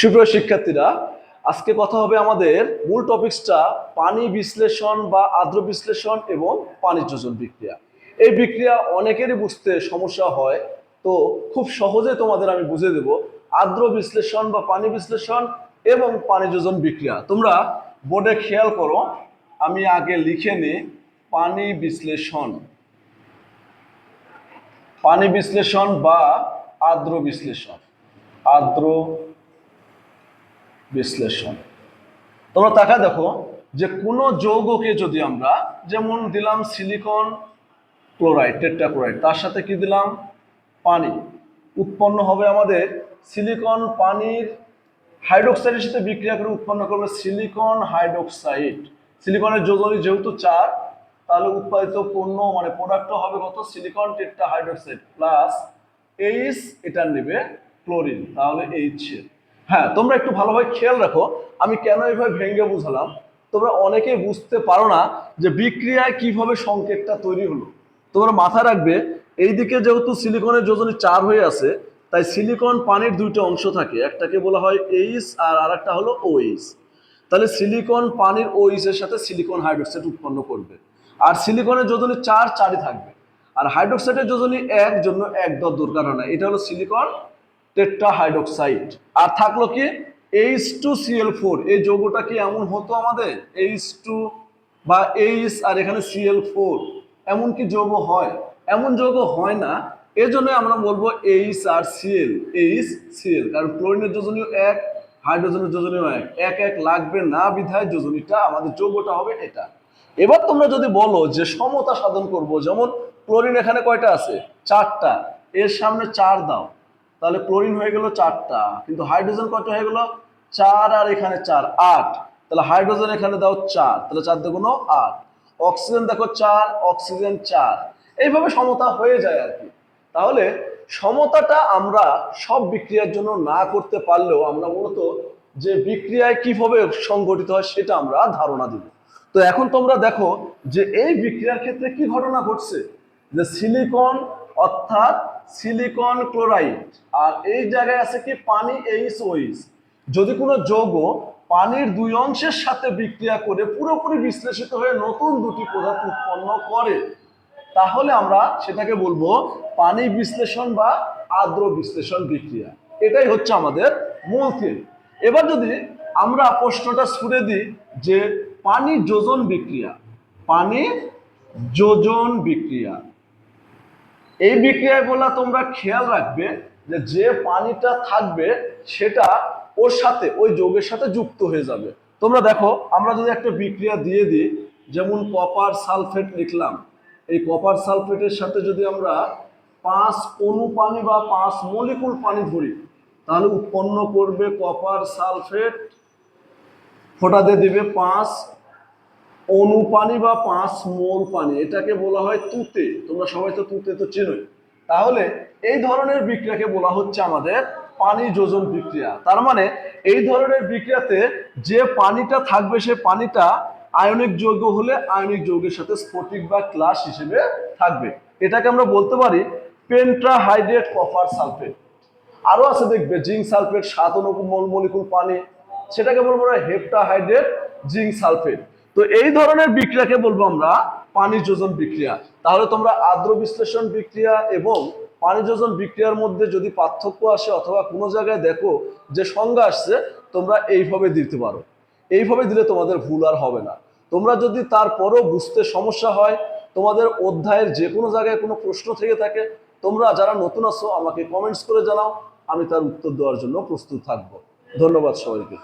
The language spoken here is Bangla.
সুপ্রিয় শিক্ষার্থীরা, আজকে কথা হবে আমাদের মূল টপিকসটা পানি বিশ্লেষণ বা আর্দ্র বিশ্লেষণ এবং পানি যোজন বিক্রিয়া। এই বিক্রিয়া অনেকেরই বুঝতে সমস্যা হয়, তো খুব সহজে তোমাদের আমি বুঝিয়ে দেব। আর্দ্র বিশ্লেষণ বা পানি বিশ্লেষণ এবং পানি যোজন বিক্রিয়া। তোমরা বোর্ডে খেয়াল করো, আমি আগে লিখে নিই, পানি বিশ্লেষণ। পানি বিশ্লেষণ বা আর্দ্র বিশ্লেষণ। আর্দ্র বিশ্লেষণ। তোমরা তাকা দেখো যে কোনো যৌগকে যদি আমরা, যেমন দিলাম সিলিকন ক্লোরাইড টেট্রাক্লোরাইড তার সাথে কি দিলাম? পানি। উৎপন্ন হবে আমাদের সিলিকন পানির হাইড্রোক্সাইডের সাথে বিক্রিয়া করে উৎপন্ন করবে সিলিকন হাইড্রোক্সাইড সিলিকনের যোজনী যেহেতু চার, তাহলে উৎপাদিত পণ্য মানে প্রোডাক্টও হবে কত? Silicon tetra hydroxide plus H এটা নেবে ক্লোরিন তাহলে এইচ হ্যাঁ তোমরা একটু ভালোভাবে খেয়াল রাখো, আমি কেন এইভাবে ভেঙে বুঝালাম? তোমরা অনেকেই বুঝতে পারো না যে বিক্রিয়ায় কীভাবে সংকেতটা তৈরি হলো। তোমরা মাথায় রাখবে, এইদিকে যেহেতু সিলিকনের যোজনী চার হয়ে আছে, তাই সিলিকন পানির দুইটা অংশ থাকে, একটাকে বলা হয় এইচ আর আরেকটা হলো ওএইচ তাহলে সিলিকন পানির ওএইচ এর সাথে সিলিকন হাইড্রোক্সাইড উৎপন্ন করবে। আর সিলিকনের যোজনী চার চারই থাকবে। আর হাইড্রোক্সাইডের যোজনী এক জন্য এক দর দরকার হয় না, এটা হলো সিলিকন টেট্রা হাইড্রোক্সাইড আর থাকল কি এইচ টু সিএল ফোর এই যৌগটা কি এমন হতো আমাদের? এইচ টু বা এইচ আর এখানে সিএল ফোর এমন কি যৌগ হয়? এমন যৌগ হয় না। এজন্য আমরা বলব এইচ আর C L H C L কারণ ক্লোরিনের যোজনীয় এক হাইড্রোজেনের যোজনীয় এক। এক এক লাগবে না বিধায় যোজনীটা আমাদের যৌগটা হবে এটা। এবার তোমরা যদি বলো যে সমতা সাধন করব, যেমন ক্লোরিন এখানে কয়টা আছে? চারটা। এর সামনে চার দাও। তাহলে ক্লোরিন হয়ে গেল চারটা, কিন্তু হাইড্রোজেন কত হয়ে গেল? চার আর এখানে চার, আট। তাহলে হাইড্রোজেন এখানে দাও চার, তাহলে চার দেখুন আট। অক্সিজেন দেখো চার, অক্সিজেন চার। এইভাবে সমতা হয়ে যায় আর কি। তাহলে সমতাটা আমরা সব বিক্রিয়ার জন্য না করতে পারলেও আমরা মূলত যে বিক্রিয়ায় কীভাবে সংঘটিত হয় সেটা আমরা ধারণা দিব। তো এখন তোমরা দেখো যে এই বিক্রিয়ার ক্ষেত্রে কি ঘটনা ঘটছে? যে সিলিকন অর্থাৎ সিলিকন ক্লোরাইড আর এই জায়গায় আছে কি? পানি এইচ ওইচ যদি কোনো যৌগ পানির দুই অংশের সাথে বিক্রিয়া করে পুরোপুরি বিশ্লেষিত হয়ে নতুন দুটি পদার্থ উৎপন্ন করে, তাহলে আমরা সেটাকে বলব পানি বিশ্লেষণ বা আর্দ্র বিশ্লেষণ বিক্রিয়া। এটাই হচ্ছে আমাদের মূল থিম এবার যদি আমরা প্রশ্নটা ছুড়ে দিই যে পানি যোজন বিক্রিয়া পানি যোজন বিক্রিয়া এই বিক্রিয়ায় বলা তোমরা খেয়াল রাখবে যে যে পানিটা থাকবে সেটা ওর সাথে, ওই যৌগের সাথে যুক্ত হয়ে যাবে। তোমরা দেখো, আমরা যদি একটা বিক্রিয়া দিয়ে দিই, যেমন কপার সালফেট লিখলাম, এই কপার সালফেটের সাথে যদি আমরা পাঁচ অণু পানি বা পাঁচ মলিকুল পানি ধরি, তাহলে উৎপন্ন করবে কপার সালফেট ফোটাতে দিবে পাঁচ অণু পানি বা পাঁচ মোল পানি, এটাকে বলা হয় তুতে। তোমরা সবাই তো তুতে তো চেনোই। তাহলে এই ধরনের বিক্রিয়াকে বলা হচ্ছে আমাদের পানি যোজন বিক্রিয়া। তার মানে এই ধরনের বিক্রিয়াতে যে পানিটা থাকবে, সে পানিটা আয়নিক যৌগ হলে আয়নিক যৌগের সাথে স্ফটিক বা ক্লাস হিসেবে থাকবে। এটাকে আমরা বলতে পারি পেন্ট্রাহাইড্রেট কপার সালফেট। আরও আছে দেখবে, জিঙ্ক সালফেট, সাত অনুমল মলিকুল পানি। সেটাকে বলব হেপ্টাহাইড্রেট জিঙ্ক সালফেট। তো এই ধরনের বিক্রিয়াকে বলব আমরা পানি যোজন বিক্রিয়া। তাহলে তোমরা আর্দ্র বিশ্লেষণ বিক্রিয়া এবং পানি যোজন বিক্রিয়ার মধ্যে যদি পার্থক্য আসে অথবা কোনো জায়গায় দেখো যে সংজ্ঞা আসছে, তোমরা এইভাবে দিতে পারো। এইভাবে দিলে তোমাদের ভুল আর হবে না। তোমরা যদি তারপরও বুঝতে সমস্যা হয়, তোমাদের অধ্যায়ের যে কোনো জায়গায় কোনো প্রশ্ন থেকে থাকে, তোমরা যারা নতুন আছো আমাকে কমেন্টস করে জানাও, আমি তার উত্তর দেওয়ার জন্য প্রস্তুত থাকব। ধন্যবাদ সবাইকে।